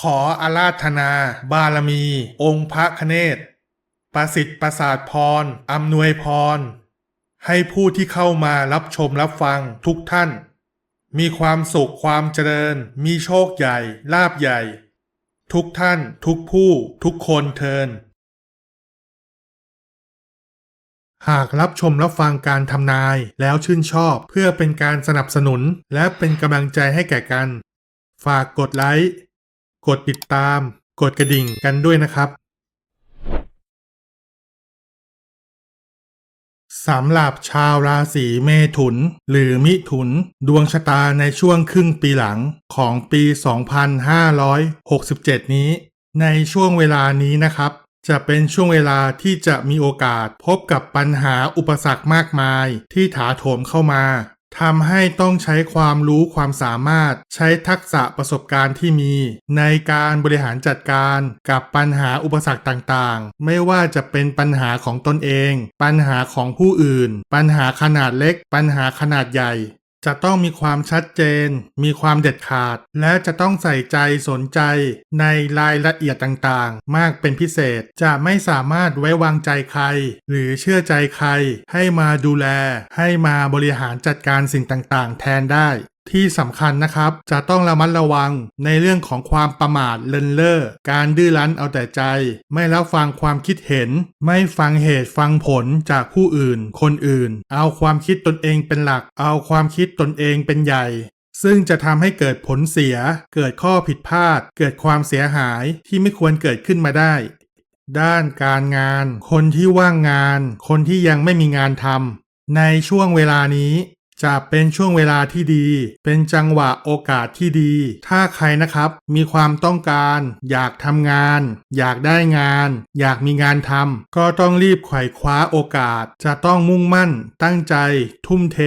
ขออาราธนา บารมี องค์พระคเนศประสิทธิ์ประสาทพรอำนวยพร ให้ผู้ที่เข้ามารับชมรับฟังทุกท่าน มีความสุขความเจริญ มีโชคใหญ่ ลาบใหญ่ ทุกท่าน ทุกผู้ ทุกคนเทินหากรับชมรับฟังการทำนายแล้วชื่นชอบเพื่อเป็นการสนับสนุนและเป็นกำลังใจให้แก่กัน ฝากกดไลค์ กดติดตาม กดกระดิ่งกันด้วยนะครับสำหรับชาวราศีเมถุน หรือมิถุน ดวงชะตาในช่วงครึ่งปีหลังของปี 2567 นี้ ในช่วงเวลานี้นะครับ จะเป็นช่วงเวลาที่จะมีโอกาสพบกับปัญหาอุปสรรคมากมายที่ถาโถมเข้ามา ทำให้ต้องใช้ความรู้ความสามารถใช้ทักษะประสบการณ์ที่มี ในการบริหารจัดการกับปัญหาอุปสรรคต่างๆ ไม่ว่าจะเป็นปัญหาของตนเอง ปัญหาของผู้อื่น ปัญหาขนาดเล็ก ปัญหาขนาดใหญ่ จะต้องมีความชัดเจน มีความเด็ดขาด และจะต้องใส่ใจสนใจในรายละเอียดต่างๆ มากเป็นพิเศษ จะไม่สามารถไว้วางใจใคร หรือเชื่อใจใคร ให้มาดูแล ให้มาบริหารจัดการสิ่งต่างๆ แทนได้ ที่สำคัญนะครับ จะต้องระมัดระวังในเรื่องของความประมาทเลินเล่อการดื้อรั้นเอาแต่ใจ ไม่รับฟังความคิดเห็น ไม่ฟังเหตุฟังผลจากผู้อื่น คนอื่น เอาความคิดตนเองเป็นหลัก เอาความคิดตนเองเป็นใหญ่ซึ่งจะทำให้เกิดผลเสีย เกิดข้อผิดพลาด เกิดความเสียหายที่ไม่ควรเกิดขึ้นมาได้ ด้านการงาน คนที่ว่างงาน คนที่ยังไม่มีงานทำในช่วงเวลานี้ จะเป็นช่วงเวลาที่ดี เป็นจังหวะโอกาสที่ดี ถ้าใครนะครับ มีความต้องการ อยากทำงาน อยากได้งาน อยากมีงานทำก็ต้องรีบไขว่คว้าโอกาส จะต้องมุ่งมั่น ตั้งใจ ทุ่มเท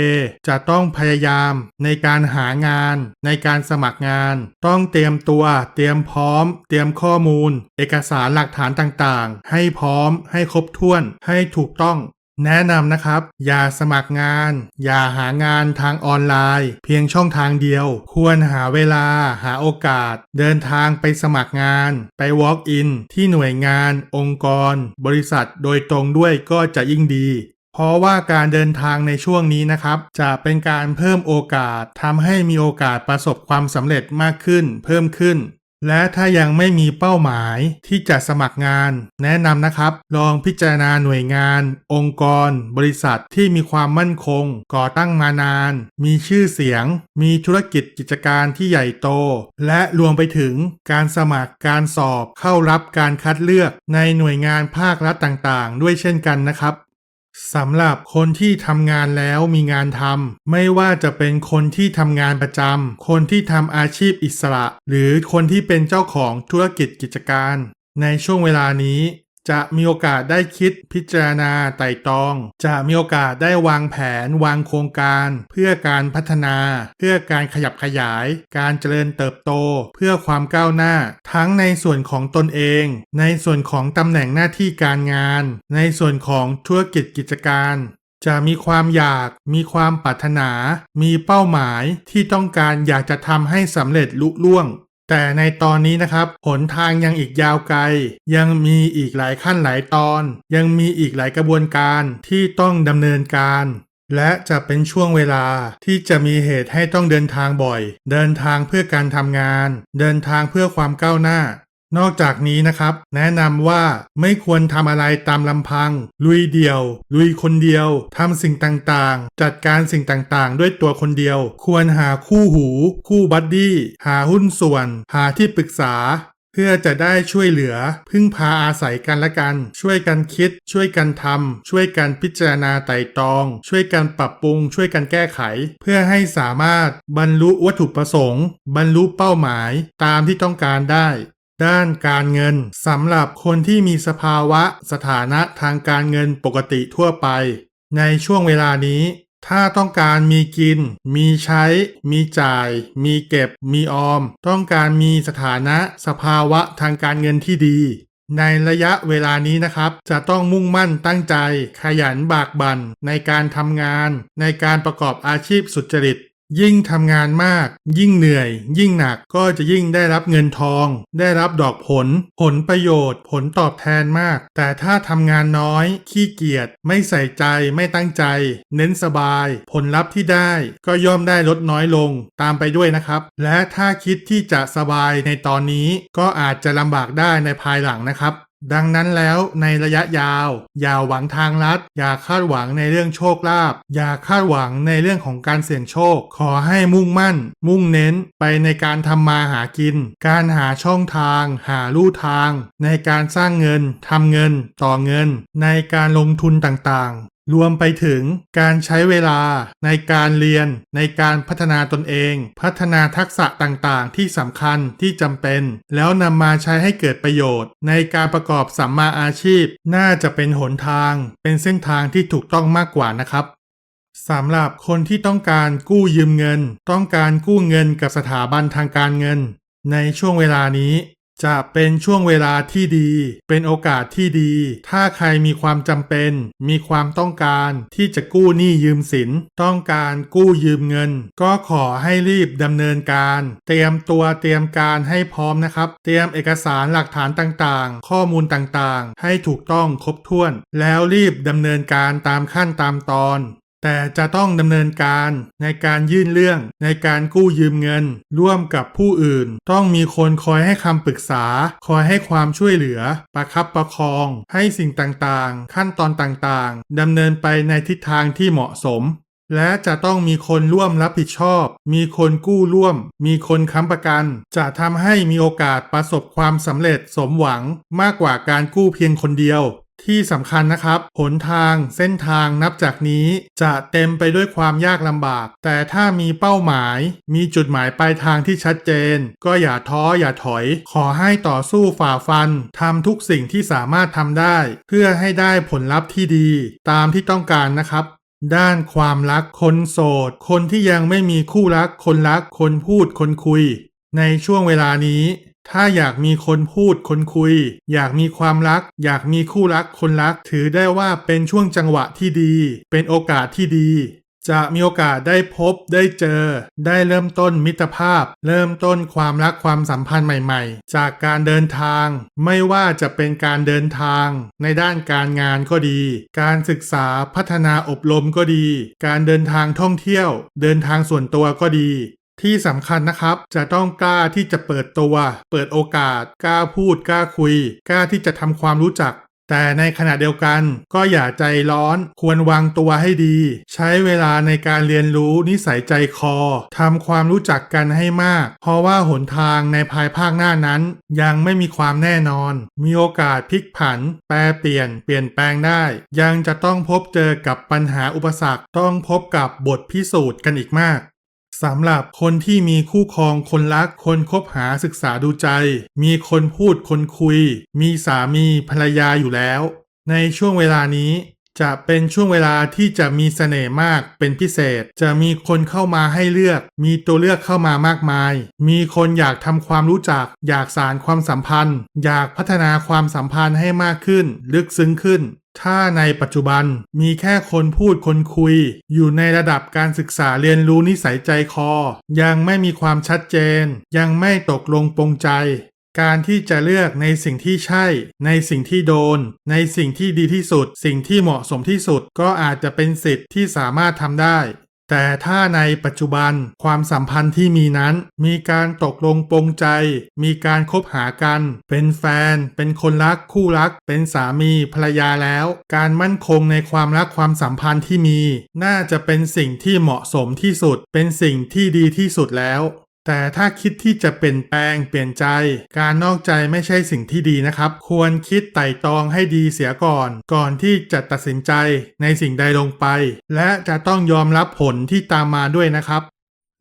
จะต้องพยายาม ในการหางาน ในการสมัครงาน ต้องเตรียมตัว เตรียมพร้อม เตรียมข้อมูล เอกสารหลักฐานต่างๆ ให้พร้อม ให้ครบถ้วน ให้ถูกต้อง แนะนำนะครับ อย่าสมัครงาน อย่าหางานทางออนไลน์ เพียงช่องทางเดียว ควรหาเวลา หาโอกาส เดินทางไปสมัครงาน ไป walk in ที่หน่วยงาน องค์กร บริษัทโดยตรงด้วยก็จะยิ่งดีเพราะว่าการเดินทางในช่วงนี้นะครับ จะเป็นการเพิ่มโอกาสทำให้มีโอกาสประสบความสำเร็จมากขึ้น เพิ่มขึ้น และถ้ายังไม่มีเป้าหมายที่จะสมัครงาน แนะนำนะครับ ลองพิจารณาหน่วยงาน องค์กร บริษัทที่มีความมั่นคง ก่อตั้งมานาน มีชื่อเสียง มีธุรกิจกิจการที่ใหญ่โต และรวมไปถึงการสมัครการสอบเข้ารับการคัดเลือกในหน่วยงานภาครัฐต่างๆ ด้วยเช่นกันนะครับ สำหรับคนที่ทำงานแล้วมีงานทำไม่ว่าจะเป็นคนที่ทำงานประจำคนที่ทำอาชีพอิสระ หรือคนที่เป็นเจ้าของธุรกิจกิจการ ในช่วงเวลานี้ จะมีโอกาสได้คิดพิจารณาไต่ตรอง จะมีโอกาสได้วางแผนวางโครงการ เพื่อการพัฒนา เพื่อการขยับขยาย การเจริญเติบโต เพื่อความก้าวหน้า ทั้งในส่วนของตนเอง ในส่วนของตำแหน่งหน้าที่การงาน ในส่วนของธุรกิจกิจการจะมีความอยาก มีความปรารถนา มีเป้าหมายที่ต้องการอยากจะทำให้สำเร็จลุล่วง แต่ในตอนนี้นะครับหนทางยังอีกยาวไกล ยังมีอีกหลายขั้นหลายตอน ยังมีอีกหลายกระบวนการที่ต้องดำเนินการ และจะเป็นช่วงเวลาที่จะมีเหตุให้ต้องเดินทางบ่อย เดินทางเพื่อการทำงาน เดินทางเพื่อความก้าวหน้า นอกจากนี้นะครับ แนะนำว่าไม่ควรทำอะไรตามลำพัง ลุยเดี่ยว ลุยคนเดียวทำสิ่งต่างๆ จัดการสิ่งต่างๆ ด้วยตัวคนเดียว ควรหาคู่หู คู่บัดดี้หาหุ้นส่วน หาที่ปรึกษา เพื่อจะได้ช่วยเหลือ พึ่งพาอาศัยกันและกัน ช่วยกันคิด ช่วยกันทำช่วยกันพิจารณาไต่ตรอง ช่วยกันปรับปรุง ช่วยกันแก้ไข เพื่อให้สามารถบรรลุวัตถุประสงค์ บรรลุเป้าหมายตามที่ต้องการได้ ด้านการเงินสำหรับคนที่มีสภาวะสถานะทางการเงินปกติทั่วไป ในช่วงเวลานี้ ถ้าต้องการมีกิน มีใช้ มีจ่าย มีเก็บ มีออม ต้องการมีสถานะสภาวะทางการเงินที่ดี ในระยะเวลานี้นะครับ จะต้องมุ่งมั่นตั้งใจ ขยันบากบั่นในการทำงาน ในการประกอบอาชีพสุจริต ยิ่งทำงานมาก ยิ่งเหนื่อย ยิ่งหนักก็จะยิ่งได้รับเงินทอง ได้รับดอกผล ผลประโยชน์ ผลตอบแทนมาก แต่ถ้าทำงานน้อย ขี้เกียจไม่ใส่ใจไม่ตั้งใจ เน้นสบาย ผลลัพธ์ที่ได้ก็ย่อมได้ลดน้อยลงตามไปด้วยนะครับ และถ้าคิดที่จะสบายในตอนนี้ก็อาจจะลำบากได้ในภายหลังนะครับ ดังนั้นแล้วในระยะยาว อย่าหวังทางลัด อย่าคาดหวังในเรื่องโชคลาภอย่าคาดหวังในเรื่องของการเสี่ยงโชค ขอให้มุ่งมั่น มุ่งเน้นไปในการทำมาหากิน การหาช่องทาง หาลู่ทาง ในการสร้างเงินทำเงิน ต่อเงิน ในการลงทุนต่าง รวมไปถึงการใช้เวลาในการเรียนในการพัฒนาตนเอง พัฒนาทักษะต่างๆ ที่สำคัญที่จำเป็น แล้วนำมาใช้ให้เกิดประโยชน์ ในการประกอบสัมมาอาชีพ น่าจะเป็นหนทาง เป็นเส้นทางที่ถูกต้องมากกว่านะครับสำหรับคนที่ต้องการกู้ยืมเงิน ต้องการกู้เงินกับสถาบันทางการเงิน ในช่วงเวลานี้ จะเป็นช่วงเวลาที่ดี เป็นโอกาสที่ดี ถ้าใครมีความจำเป็น มีความต้องการที่จะกู้หนี้ยืมสิน ต้องการกู้ยืมเงิน ก็ขอให้รีบดำเนินการ เตรียมตัวเตรียมการให้พร้อมนะครับ เตรียมเอกสารหลักฐานต่างๆ ข้อมูลต่างๆ ให้ถูกต้องครบถ้วน แล้วรีบดำเนินการตามขั้นตามตอน แต่จะต้องดำเนินการในการยื่นเรื่องในการกู้ยืมเงิน ร่วมกับผู้อื่น ต้องมีคนคอยให้คำปรึกษา คอยให้ความช่วยเหลือ ประคับประคอง ให้สิ่งต่างๆ ขั้นตอนต่างๆดำเนินไปในทิศทางที่เหมาะสมและจะต้องมีคนร่วมรับผิดชอบ มีคนกู้ร่วม มีคนค้ำประกัน จะทำให้มีโอกาสประสบความสำเร็จสมหวังมากกว่าการกู้เพียงคนเดียว ที่สำคัญนะครับหนทางเส้นทางนับจากนี้จะเต็มไปด้วยความยากลำบาก แต่ถ้ามีเป้าหมาย มีจุดหมายปลายทางที่ชัดเจน ก็อย่าท้ออย่าถอย ขอให้ต่อสู้ฝ่าฟันทำทุกสิ่งที่สามารถทำได้ เพื่อให้ได้ผลลัพธ์ที่ดี ตามที่ต้องการนะครับด้านความรักคนโสด คนที่ยังไม่มีคู่รัก คนรัก คนพูด คนคุย ในช่วงเวลานี้ ถ้าอยากมีคนพูดคนคุย อยากมีความรัก อยากมีคู่รักคนรัก ถือได้ว่าเป็นช่วงจังหวะที่ดี เป็นโอกาสที่ดี จะมีโอกาสได้พบได้เจอ ได้เริ่มต้นมิตรภาพ เริ่มต้นความรักความสัมพันธ์ใหม่ ๆ จากการเดินทาง ไม่ว่าจะเป็นการเดินทาง ในด้านการงานก็ดี การศึกษาพัฒนาอบรมก็ดี การเดินทางท่องเที่ยว เดินทางส่วนตัวก็ดี ที่สำคัญนะครับ จะต้องกล้าที่จะเปิดตัว เปิดโอกาส กล้าพูด กล้าคุย กล้าที่จะทำความรู้จัก แต่ในขณะเดียวกัน ก็อย่าใจร้อน ควรวางตัวให้ดี ใช้เวลาในการเรียนรู้นิสัยใจคอทำความรู้จักกันให้มาก เพราะว่าหนทางในภายภาคหน้านั้น ยังไม่มีความแน่นอน มีโอกาสพลิกผัน แปรเปลี่ยน เปลี่ยนแปลงได้ ยังจะต้องพบเจอกับปัญหาอุปสรรค ต้องพบกับบทพิสูจน์กันอีกมาก สำหรับคนที่มีคู่ครองคนรักคนคบหาศึกษาดูใจ มีคนพูดคนคุย มีสามีภรรยาอยู่แล้ว ในช่วงเวลานี้จะเป็นช่วงเวลาที่จะมีเสน่ห์มากเป็นพิเศษ จะมีคนเข้ามาให้เลือก มีตัวเลือกเข้ามามากมาย มีคนอยากทำความรู้จัก อยากสารความสัมพันธ์ อยากพัฒนาความสัมพันธ์ให้มากขึ้น ลึกซึ้งขึ้น ถ้าในปัจจุบันมีแค่คนพูดคนคุย อยู่ในระดับการศึกษาเรียนรู้นิสัยใจคอ ยังไม่มีความชัดเจน ยังไม่ตกลงปรงใจ การที่จะเลือกในสิ่งที่ใช่ ในสิ่งที่โดน ในสิ่งที่ดีที่สุด สิ่งที่เหมาะสมที่สุดก็อาจจะเป็นสิทธิ์ที่สามารถทำได้ แต่ถ้าในปัจจุบันความสัมพันธ์ที่มีนั้น มีการตกลงปรงใจ มีการคบหากัน เป็นแฟน เป็นคนรักคู่รัก เป็นสามีภรรยาแล้ว การมั่นคงในความรักความสัมพันธ์ที่มี น่าจะเป็นสิ่งที่เหมาะสมที่สุด เป็นสิ่งที่ดีที่สุดแล้ว แต่ถ้าคิดที่จะเปลี่ยนแปลงเปลี่ยนใจ การนอกใจไม่ใช่สิ่งที่ดีนะครับ ควรคิดไต่ตรองให้ดีเสียก่อน ก่อนที่จะตัดสินใจในสิ่งใดลงไป และจะต้องยอมรับผลที่ตามมาด้วยนะครับ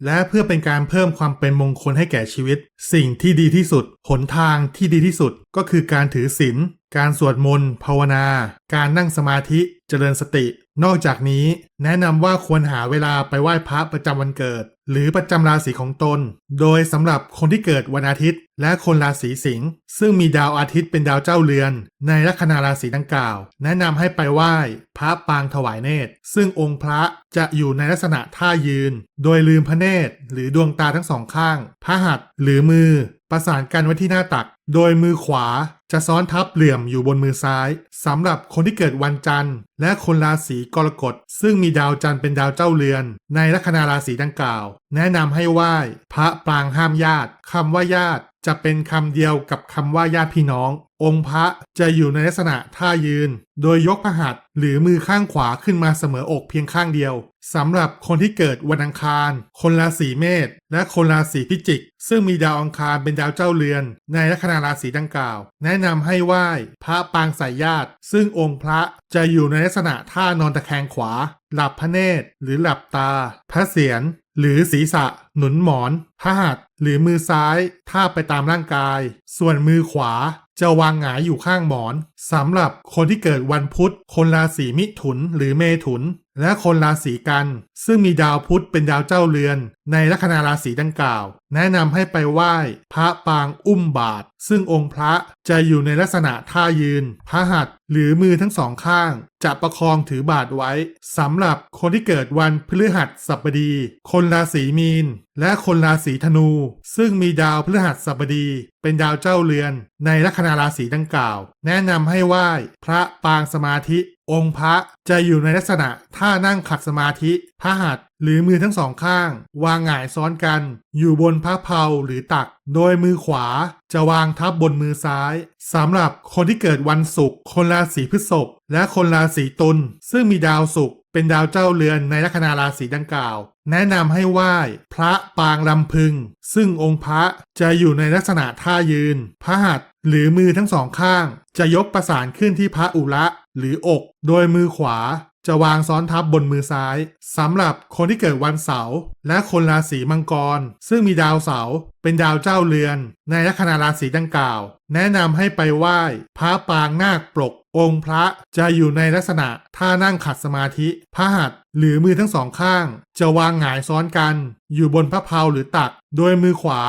และเพื่อเป็นการเพิ่มความเป็นมงคลให้แก่ชีวิต สิ่งที่ดีที่สุด หนทางที่ดีที่สุดก็คือการถือศีลการสวดมนต์ภาวนา การนั่งสมาธิเจริญสติ นอกจากนี้ แนะนำว่าควรหาเวลาไปไหว้พระประจำวันเกิด หรือประจำราศีของตน โดยสำหรับคนที่เกิดวันอาทิตย์ และคนราศีสิงห์ซึ่งมีดาวอาทิตย์เป็นดาวเจ้าเรือน ในลัคนาราศีดังกล่าว แนะนำให้ไปไหว้ พระปางถวายเนตร ซึ่งองค์พระจะอยู่ในลักษณะท่ายืน โดยลืมพระเนตร หรือดวงตาทั้งสองข้าง พระหัตถ์หรือมือ ประสานกันไว้ที่หน้าตัก โดยมือขวาจะซ้อนทับเหลี่ยมอยู่บนมือซ้ายสำหรับคนที่เกิดวันจันทร์ และคนราศีกรกฎซึ่งมีดาวจันทร์เป็นดาวเจ้าเรือน ในลัคนาราศีดังกล่าวแนะนำให้ไหว้พระปรางห้ามญาติคำว่าญาติจะเป็นคำเดียวกับคำว่าญาติพี่น้อง องค์พระจะอยู่ในลักษณะท่ายืน โดยยกพระหัตถ์หรือมือข้างขวาขึ้นมาเสมออกเพียงข้างเดียวสำหรับคนที่เกิดวันอังคาร คนราศีเมษและคนราศีพิจิก ซึ่งมีดาวอังคารเป็นดาวเจ้าเรือน ในลัคนาราศีดังกล่าว แนะนำให้ไหว้พระปางสายญาติ ซึ่งองค์พระจะอยู่ในลักษณะท่านอนตะแคงขวา หลับพระเนตรหรือหลับตา พระเศียร หรือศีรษะหนุนหมอนพระหัตถ์หรือมือซ้ายท่าบไปตามร่างกาย ส่วนมือขวาจะวางหงายอยู่ข้างหมอนสำหรับคนที่เกิดวันพุธ คนราศีมิถุนหรือเมถุน และคนราศีกัน ซึ่งมีดาวพุธเป็นดาวเจ้าเรือน ในลัคนาราศีดังกล่าว แนะนำให้ไปไหว้พระปางอุ้มบาท ซึ่งองค์พระจะอยู่ในลักษณะท่ายืน พระหัตถ์หรือมือทั้งสองข้าง จะประคองถือบาทไว้สำหรับคนที่เกิดวันพฤหัสบดี คนราศีมีน และคนราศีธนู ซึ่งมีดาวพฤหัสบดี เป็นดาวเจ้าเรือน ในลัคนาราศีดังกล่าว แนะนำให้ไหว้พระปางสมาธิ องค์พระจะอยู่ในลักษณะท่านั่งขัดสมาธิพระหัตถ์หรือมือทั้งสองข้าง วางหงายซ้อนกัน อยู่บนพระเพลาหรือตัก โดยมือขวาจะวางทับบนมือซ้ายสำหรับคนที่เกิดวันศุกร์คนราศีพฤษภและคนราศีตุลซึ่งมีดาวศุกร์ เป็นดาวเจ้าเรือนในลัคนาราศีดังกล่าว แนะนำให้ไหว้ พระปางลำพึง ซึ่งองค์พระจะอยู่ในลักษณะท่ายืน พระหัตถ์หรือมือทั้งสองข้าง จะยกประสานขึ้นที่พระอุระหรืออก โดยมือขวาจะวางซ้อนทับบนมือซ้ายสำหรับคนที่เกิดวันเสาร์และคนราศีมังกร ซึ่งมีดาวเสาร์เป็นดาวเจ้าเรือน ในลัคนาราศีดังกล่าว แนะนำให้ไปไหว้พระปางนาคปลก องค์พระจะอยู่ในลักษณะท่านั่งขัดสมาธิพระหัตถ์หรือมือทั้งสองข้าง จะวางหงายซ้อนกัน อยู่บนพระเพลาหรือตัก โดยมือขวา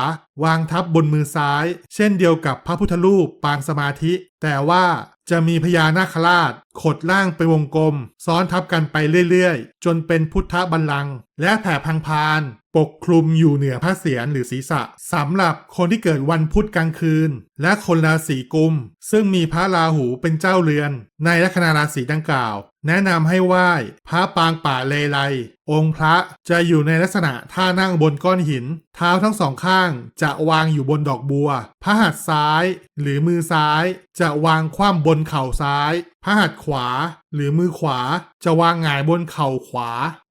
วางทับบนมือซ้าย เช่นเดียวกับพระพุทธรูปปางสมาธิ แต่ว่าจะมีพญานาคราช ขดล่างไปวงกลม ซ้อนทับกันไปเรื่อยๆ จนเป็นพุทธบัลลังก์และแผ่พังพาน ปกคลุมอยู่เหนือพระเศียรหรือศีรษะสำหรับคนที่เกิดวันพุธกลางคืน และคนราศีกุม ซึ่งมีพระราหูเป็นเจ้าเรือน ในลัคนาราศีดังกล่าวแนะนำให้ไหว้พระปางป่าเลไลองค์พระจะอยู่ในลักษณะท่านั่งบนก้อนหิน เท้าทั้งสองข้างจะวางอยู่บนดอกบัว พระหัตถ์ซ้าย หรือมือซ้าย จะวางคว่ำบนเข่าซ้าย พระหัตถ์ขวา หรือมือขวา จะวางหงายบนเข่าขวา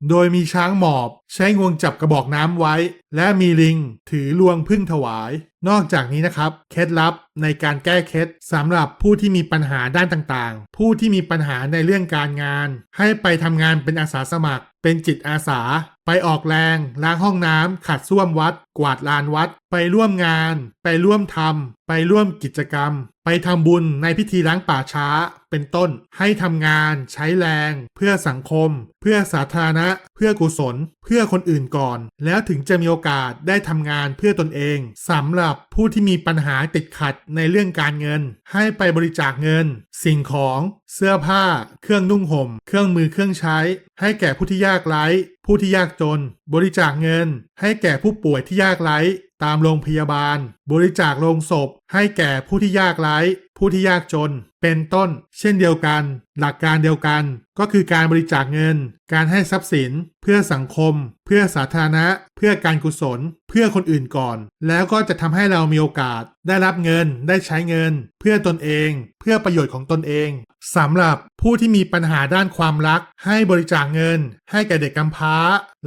โดยมีช้างหมอบ ใช้งวงจับกระบอกน้ำไว้และมีลิงถือลวงพึ่งถวาย นอกจากนี้นะครับ เคล็ดลับในการแก้เคล็ดสำหรับผู้ที่มีปัญหาด้านต่างๆ ผู้ที่มีปัญหาในเรื่องการงาน ให้ไปทำงานเป็นอาสาสมัคร เป็นจิตอาสา ไปออกแรงล้างห้องน้ำขัดส้วมวัด กวาดลานวัด ไปร่วมงาน ไปร่วมทำไปร่วมกิจกรรม ไปทำบุญในพิธีล้างป่าช้า เป็นต้น ให้ทำงาน ใช้แรง เพื่อสังคม เพื่อสาธารณะ เพื่อกุศล เพื่อคนอื่นก่อน แล้วถึงจะมีโอกาสได้ทำงานเพื่อตนเองสำหรับผู้ที่มีปัญหาติดขัดในเรื่องการเงิน ให้ไปบริจาคเงิน สิ่งของ เสื้อผ้า เครื่องนุ่งห่ม เครื่องมือเครื่องใช้ ให้แก่ผู้ที่ยากไร้ผู้ที่ยากจน บริจาคเงิน ให้แก่ผู้ป่วยที่ยากไร้ตามโรงพยาบาล บริจาคโลงศพ ให้แก่ผู้ที่ยากไร้ ผู้ที่ยากจนเป็นต้น เช่นเดียวกัน หลักการเดียวกัน ก็คือการบริจาคเงิน การให้ทรัพย์สิน เพื่อสังคม เพื่อสาธารณะ เพื่อการกุศล เพื่อคนอื่นก่อน แล้วก็จะทำให้เรามีโอกาส ได้รับเงิน ได้ใช้เงิน เพื่อตนเอง เพื่อประโยชน์ของตนเองสำหรับผู้ที่มีปัญหาด้านความรัก ให้บริจาคเงิน ให้แก่เด็กกำพร้า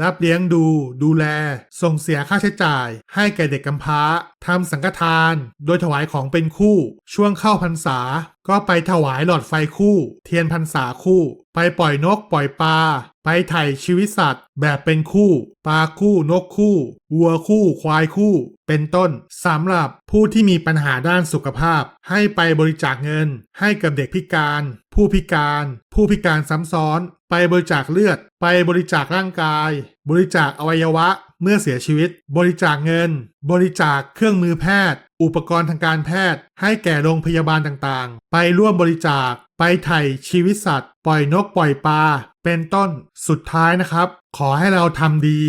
รับเลี้ยงดู ดูแล ส่งเสียค่าใช้จ่าย ให้แก่เด็กกำพร้าทำสังฆทาน โดยถวายของเป็นคู่ ช่วงเข้าพรรษาก็ไปถวายหลอดไฟคู่ เทียนพรรษาคู่ ไปปล่อยนกปล่อยปลา ไปไถ่ชีวิตสัตว์ แบบเป็นคู่ ปลาคู่นกคู่ วัวคู่ ควายคู่ เป็นต้นสำหรับผู้ที่มีปัญหาด้านสุขภาพ ให้ไปบริจาคเงิน ให้กับเด็กพิการ ผู้พิการ ผู้พิการซ้ำซ้อน ไปบริจาคเลือด ไปบริจาคร่างกาย บริจาคอวัยวะเมื่อเสียชีวิต บริจาคเงิน บริจาคเครื่องมือแพทย์ อุปกรณ์ทางการแพทย์ ให้แก่โรงพยาบาลต่างๆ ไปร่วมบริจาค ไปไถ่ชีวิตสัตว์ ปล่อยนกปล่อยปลา เป็นต้น สุดท้ายนะครับ ขอให้เราทำดี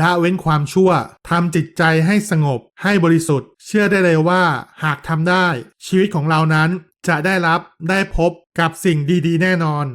ละเว้นความชั่วทำจิตใจให้สงบ ให้บริสุทธิ์ เชื่อได้เลยว่า หากทำได้ ชีวิตของเรานั้นจะได้รับได้พบกับสิ่งดีๆ แน่นอน